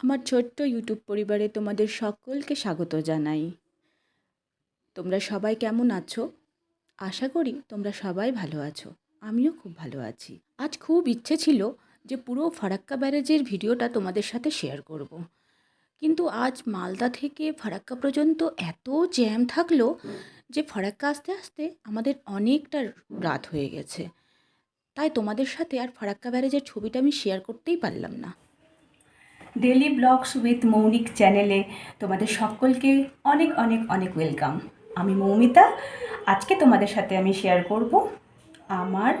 আমার ছোট্ট ইউটিউব পরিবারে তোমাদের সকলকে স্বাগত জানাই। তোমরা সবাই কেমন আছো? আশা করি তোমরা সবাই ভালো আছো। আমিও খুব ভালো আছি। আজ খুব ইচ্ছে ছিল যে পুরো ফারাক্কা ব্যারেজের ভিডিওটা তোমাদের সাথে শেয়ার করব। কিন্তু আজ মালদা থেকে ফারাক্কা পর্যন্ত এত জ্যাম থাকল যে ফারাক্কা আসতে আসতে আমাদের অনেকটা রাত হয়ে গেছে। তাই তোমাদের সাথে আর ফারাক্কা ব্যারেজের ছবিটা আমি শেয়ার করতেই পারলাম না। ডেলি ব্লগস উইথ মৌমিক চ্যানেলে তোমাদের সকলকে অনেক অনেক অনেক ওয়েলকাম আমি মৌমিতা। আজকে তোমাদের সাথে আমি শেয়ার করব আমার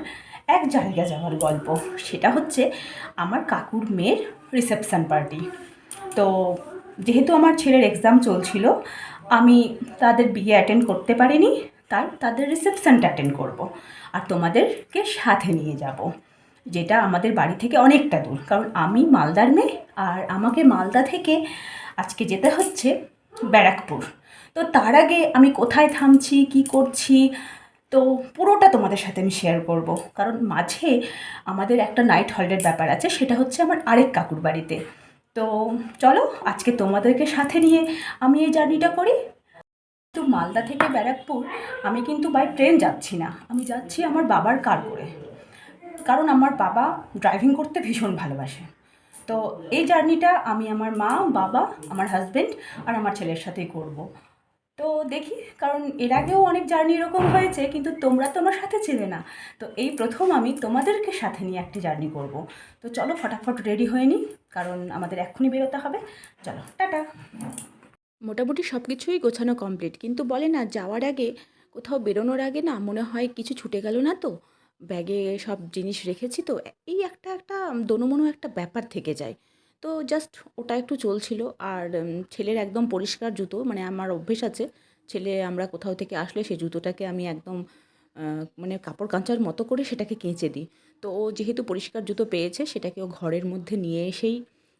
এক জায়গা যাওয়ার গল্প। সেটা হচ্ছে আমার কাকুর মেয়ের রিসেপশান পার্টি তো যেহেতু আমার ছেলের এক্সাম চলছিল, আমি তাদের বিয়ে অ্যাটেন্ড করতে পারিনি, তাই তাদের রিসেপশানটা অ্যাটেন্ড করব। আর তোমাদেরকে সাথে নিয়ে যাব। যেটা আমাদের বাড়ি থেকে অনেকটা দূর। কারণ আমি মালদার মেয়ে আর আমাকে মালদা থেকে আজকে যেতে হচ্ছে ব্যারাকপুর। তো তার আগে আমি কোথায় থামছি, কি করছি, তো পুরোটা তোমাদের সাথে আমি শেয়ার করব। কারণ মাঝে আমাদের একটা নাইট হল্ডের ব্যাপার আছে, সেটা হচ্ছে আমার আরেক কাকুর বাড়িতে। তো চলো, আজকে তোমাদেরকে সাথে নিয়ে আমি এই জার্নিটা করি। তো মালদা থেকে ব্যারাকপুর আমি কিন্তু বাই ট্রেন যাচ্ছি না। আমি যাচ্ছি আমার বাবার কার করে। কারণ আমার বাবা ড্রাইভিং করতে ভীষণ ভালোবাসে। তো এই জার্নিটা আমি আমার মা, বাবা, আমার হাজব্যান্ড আর আমার ছেলের সাথেই করব। তো দেখি, কারণ এর আগেও অনেক জার্নি এরকম হয়েছে, কিন্তু তোমরা তো আমার সাথে ছিলে না। তো এই প্রথম আমি তোমাদেরকে সাথে নিয়ে একটি জার্নি করব। তো চলো ফটাফট রেডি হয়ে নিই, কারণ আমাদের এক্ষুনি বেরোতে হবে। চলো, টাটা। মোটামুটি সব কিছুই গোছানো কমপ্লিট কিন্তু বলে না, যাওয়ার আগে কোথাও বেরোনোর আগে না মনে হয় কিছু ছুটে গেল না তো? ব্যাগে সব জিনিস রেখেছি তো, এই একটা একটা দোনোমনো একটা ব্যাপার থেকে যায়। তো জাস্ট ওটা একটু চলছিল আর ছেলের একদম পরিষ্কার জুতো মানে আমার অভ্যেস আছে, ছেলে আমরা কোথাও থেকে আসলে সেই জুতোটাকে আমি একদম মানে কাপড় কাঁচার মতো করে সেটাকে কেঁচে দিই। তো ও যেহেতু পরিষ্কার জুতো পেয়েছে, সেটাকে ও ঘরের মধ্যে নিয়ে এসেই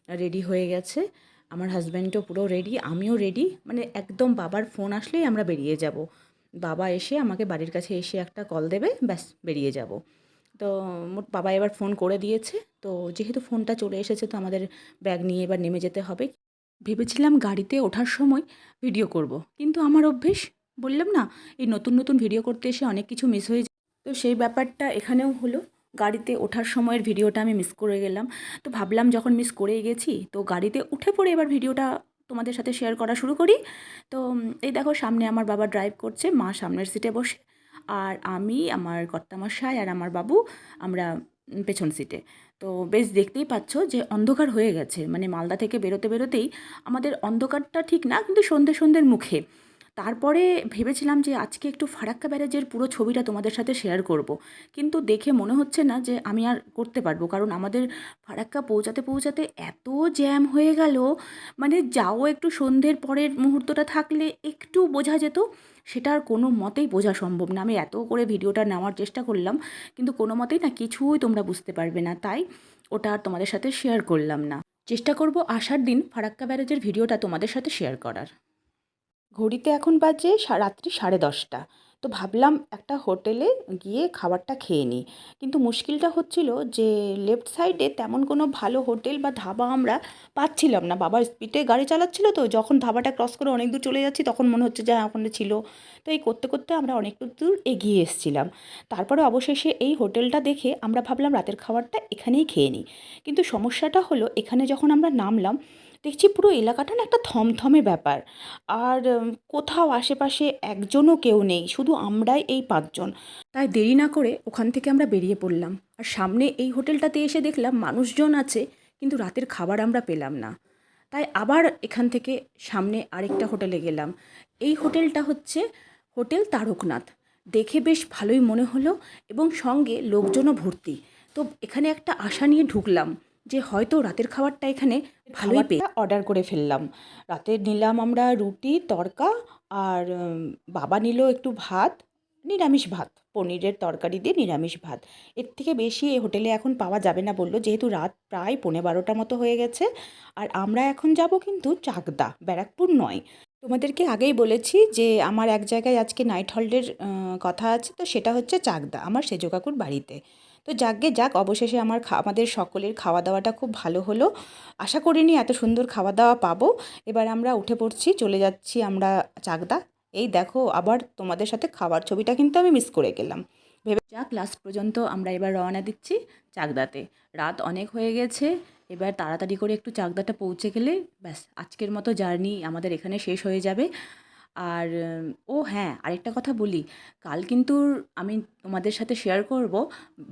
রেডি হয়ে গেছে। আমার হাজব্যান্ডও পুরো রেডি আমিও রেডি মানে একদম বাবার ফোন আসলেই আমরা বেরিয়ে যাব। বাবা এসে আমাকে বাড়ির কাছে এসে একটা কল দেবে, ব্যাস বেরিয়ে যাব। তো বাবা এবার ফোন করে দিয়েছে। তো যেহেতু ফোনটা চলে এসেছে, তো আমাদের ব্যাগ নিয়ে এবার নেমে যেতে হবে। ভেবেছিলাম গাড়িতে ওঠার সময় ভিডিও করব। কিন্তু আমার অভ্যেস, বললাম না, এই নতুন নতুন ভিডিও করতে এসে অনেক কিছু মিস হয়ে যায়। তো সেই ব্যাপারটা এখানেও হলো। গাড়িতে ওঠার সময়ের ভিডিওটা আমি মিস করে গেলাম। তো ভাবলাম যখন মিস করেই গেছি, তো গাড়িতে উঠে পড়ে এবার ভিডিওটা তোমাদের সাথে শেয়ার করা শুরু করি। তো, এই দেখো সামনে আমার বাবা ড্রাইভ করছে, মা সামনের সিটে বসে। আর আমি, আমার কর্তামশাই আর আমার বাবু আমরা পেছন সিটে তো বেশ দেখতেই পাচ্ছ যে অন্ধকার হয়ে গেছে। মানে মালদা থেকে বেরোতে বেরোতেই আমাদের অন্ধকারটা ঠিক না, কিন্তু সন্ধে সন্ধ্যের মুখে। তারপরে ভেবেছিলাম যে আজকে একটু ফারাক্কা ব্যারেজের পুরো ছবিটা তোমাদের সাথে শেয়ার করব। কিন্তু দেখে মনে হচ্ছে না যে আমি আর করতে পারব। কারণ আমাদের ফারাক্কা পৌঁছাতে পৌঁছাতে এত জ্যাম হয়ে গেল। মানে যাও একটু সন্ধ্যের পরের মুহূর্তটা থাকলে একটু বোঝা যেত। সেটা আর কোনো মতেই বোঝা সম্ভব না। আমি এত করে ভিডিওটা নেওয়ার চেষ্টা করলাম। কিন্তু কোনো মতেই না কিছুই তোমরা বুঝতে পারবে না। তাই ওটা আর তোমাদের সাথে শেয়ার করলাম না। চেষ্টা করব আসার দিন ফারাক্কা ব্যারেজের ভিডিওটা তোমাদের সাথে শেয়ার করার। ঘড়িতে এখন বাজে রাত্রি সাড়ে দশটা। তো ভাবলাম একটা হোটেলে গিয়ে খাবারটা খেয়ে নিই। কিন্তু মুশকিলটা হচ্ছিল যে লেফট সাইডে তেমন কোনো ভালো হোটেল বা ধাবা আমরা পাচ্ছিলাম না। বাবার স্পিডে গাড়ি চালাচ্ছিল তো যখন ধাবাটা ক্রস করে অনেক দূর চলে যাচ্ছি তখন মনে হচ্ছে যে হ্যাঁ, ওখানে ছিল। তো এই করতে করতে আমরা অনেক দূর এগিয়ে এসেছিলাম। তারপরে অবশেষে এই হোটেলটা দেখে আমরা ভাবলাম রাতের খাবারটা এখানেই খেয়ে নিই। কিন্তু সমস্যাটা হলো এখানে যখন আমরা নামলাম দেখছি পুরো এলাকাটা না একটা থমথমে ব্যাপার। আর কোথাও আশেপাশে একজনও কেউ নেই, শুধু আমরাই এই পাঁচজন। তাই দেরি না করে ওখান থেকে আমরা বেরিয়ে পড়লাম। আর সামনে এই হোটেলটাতে এসে দেখলাম মানুষজন আছে, কিন্তু রাতের খাবার আমরা পেলাম না। তাই আবার এখান থেকে সামনে আরেকটা হোটেলে গেলাম। এই হোটেলটা হচ্ছে হোটেল তারকনাথ। দেখে বেশ ভালোই মনে হলো এবং সঙ্গে লোকজনও ভর্তি। তো এখানে একটা আশা নিয়ে ঢুকলাম। যে হয়তো রাতের খাবারটা এখানে ভালোই পেয়ে অর্ডার করে ফেললাম। রাতে নিলাম আমরা রুটি তড়কা আর বাবা নিল একটু ভাত নিরামিষ ভাত পনিরের তরকারি দিয়ে নিরামিষ ভাত। এর থেকে বেশি এই হোটেলে এখন পাওয়া যাবে না বলল যেহেতু রাত প্রায় পৌনে বারোটা মতো হয়ে গেছে। আর আমরা এখন যাব কিন্তু চাকদা ব্যারাকপুর নয়। তোমাদেরকে আগেই বলেছি যে আমার এক জায়গায় আজকে নাইট হল্ডের কথা আছে তো সেটা হচ্ছে চাকদা আমার সেজো কাকুর বাড়িতে। তো যাকগে যাক, অবশেষে আমার আমাদের সকলের খাওয়া দাওয়াটা খুব ভালো হলো। আশা করিনি এত সুন্দর খাওয়া দাওয়া পাবো। এবার আমরা উঠে পড়ছি, চলে যাচ্ছি আমরা চাকদা। এই দেখো, আবার তোমাদের সাথে খাবার ছবিটা কিন্তু আমি মিস করে গেলাম। ভেবে যাক লাস্ট পর্যন্ত আমরা এবার রওনা দিচ্ছি চাকদাতে। রাত অনেক হয়ে গেছে, এবার তাড়াতাড়ি করে একটু চাকদাটা পৌঁছে গেলে ব্যাস, আজকের মতো জার্নি আমাদের এখানে শেষ হয়ে যাবে। আর ও হ্যাঁ আরেকটা কথা বলি। কাল কিন্তু আমি তোমাদের সাথে শেয়ার করব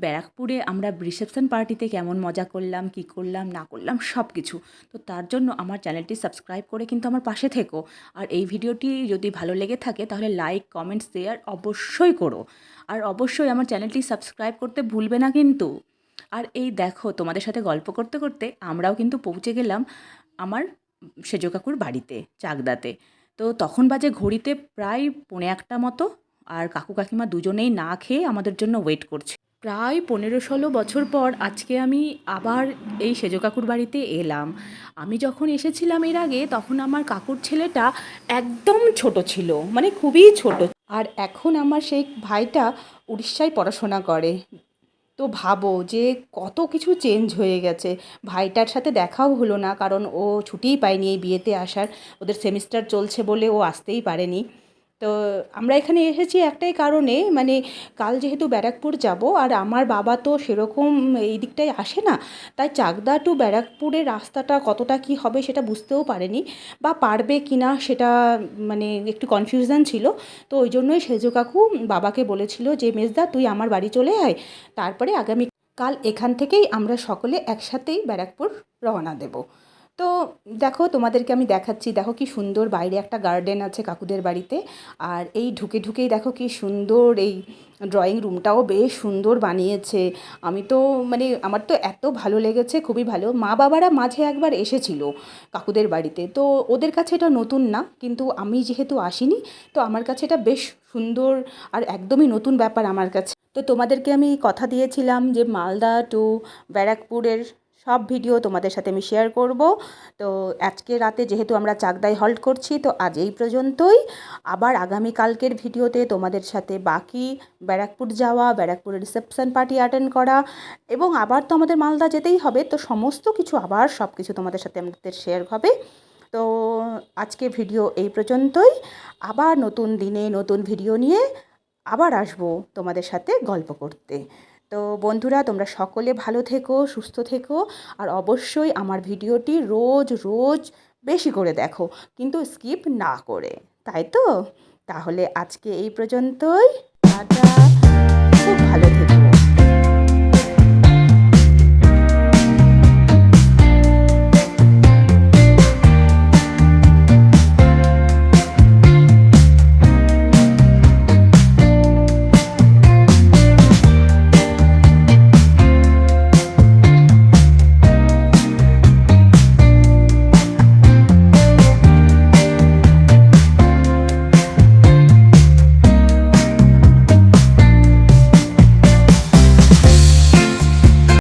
ব্যারাকপুরে আমরা রিসেপশন পার্টিতে কেমন মজা করলাম, কি করলাম, না করলাম সব কিছু তো তার জন্য আমার চ্যানেলটি সাবস্ক্রাইব করে কিন্তু আমার পাশে থেকো। আর এই ভিডিওটি যদি ভালো লেগে থাকে তাহলে লাইক কমেন্ট শেয়ার অবশ্যই করো। আর অবশ্যই আমার চ্যানেলটি সাবস্ক্রাইব করতে ভুলবে না কিন্তু। আর এই দেখো, তোমাদের সাথে গল্প করতে করতে আমরাও কিন্তু পৌঁছে গেলাম আমার সেজ কাকুর বাড়িতে, চাকদাতে। তো তখন বাজে ঘড়িতে প্রায় পৌনে একটা মতো আর কাকু কাকিমা দুজনেই না খেয়ে আমাদের জন্য ওয়েট করছে। প্রায় পনেরো ষোলো বছর পর আজকে আমি আবার এই সেজ কাকুর বাড়িতে এলাম। আমি যখন এসেছিলাম এর আগে তখন আমার কাকুর ছেলেটা একদম ছোট ছিল মানে খুবই ছোট। আর এখন আমার সেই ভাইটা উড়িষ্যায় পড়াশোনা করে। তো ভাবো যে কত কিছু চেঞ্জ হয়ে গেছে। ভাইটার সাথে দেখাও হলো না, কারণ ও ছুটিই পায়নি এই বিয়েতে আসার। ওদের সেমিস্টার চলছে বলে ও আসতেই পারেনি। তো আমরা এখানে এসেছি একটাই কারণে মানে কাল যেহেতু ব্যারাকপুর যাব আর আমার বাবা তো সেরকম এই দিকটায় আসে না, তাই চাকদা টু ব্যারাকপুরের রাস্তাটা কতটা কি হবে সেটা বুঝতেও পারেনি বা পারবে কি না সেটা মানে একটু কনফিউশন ছিল। তো ওই জন্যই সেজো কাকু বাবাকে বলেছিল যে, মেজদা, তুই আমার বাড়ি চলে আয়, তারপরে আগামী কাল এখান থেকেই আমরা সকলে একসাথেই ব্যারাকপুর রওনা দেব। তো দেখো, তোমাদেরকে আমি দেখাচ্ছি, দেখো কি সুন্দর বাইরে একটা গার্ডেন আছে কাকুদের বাড়িতে, আর এই ঢুকে ঢুকেই দেখো কি সুন্দর এই ড্রয়িং রুমটাও বেশ সুন্দর বানিয়েছে। আমি তো মানে আমার তো এত ভালো লেগেছে, খুবই ভালো। মা বাবারা মাঝে একবার এসেছিল কাকুদের বাড়িতে। তো ওদের কাছে এটা নতুন না, কিন্তু আমি যেহেতু আসিনি, তো আমার কাছে এটা বেশ সুন্দর আর একদমই নতুন ব্যাপার আমার কাছে। তো তোমাদেরকে আমি কথা দিয়েছিলাম যে মালদা টু ব্যারাকপুরের সব ভিডিও তোমাদের সাথে আমি শেয়ার করব। তো আজকে রাতে যেহেতু আমরা চাকদায় হল্ট করছি, তো আজ এই পর্যন্তই। আবার আগামীকালকের ভিডিওতে তোমাদের সাথে বাকি ব্যারাকপুর যাওয়া ব্যারাকপুরের রিসেপশন পার্টি অ্যাটেন্ড করা এবং আবার তো আমাদের মালদা যেতেই হবে, তো সমস্ত কিছু আবার সব কিছু তোমাদের সাথে আমাদের শেয়ার হবে। তো আজকে ভিডিও এই পর্যন্তই। আবার নতুন দিনে নতুন ভিডিও নিয়ে আবার আসব তোমাদের সাথে গল্প করতে। তো বন্ধুরা, তোমরা সকলে ভালো থেকো, সুস্থ থেকো, আর অবশ্যই আমার ভিডিওটি রোজ রোজ বেশি করে দেখো, কিন্তু স্কিপ না করে, তাই তো? তাহলে আজকে এই পর্যন্তই, টাটা, খুব ভালো থেকো।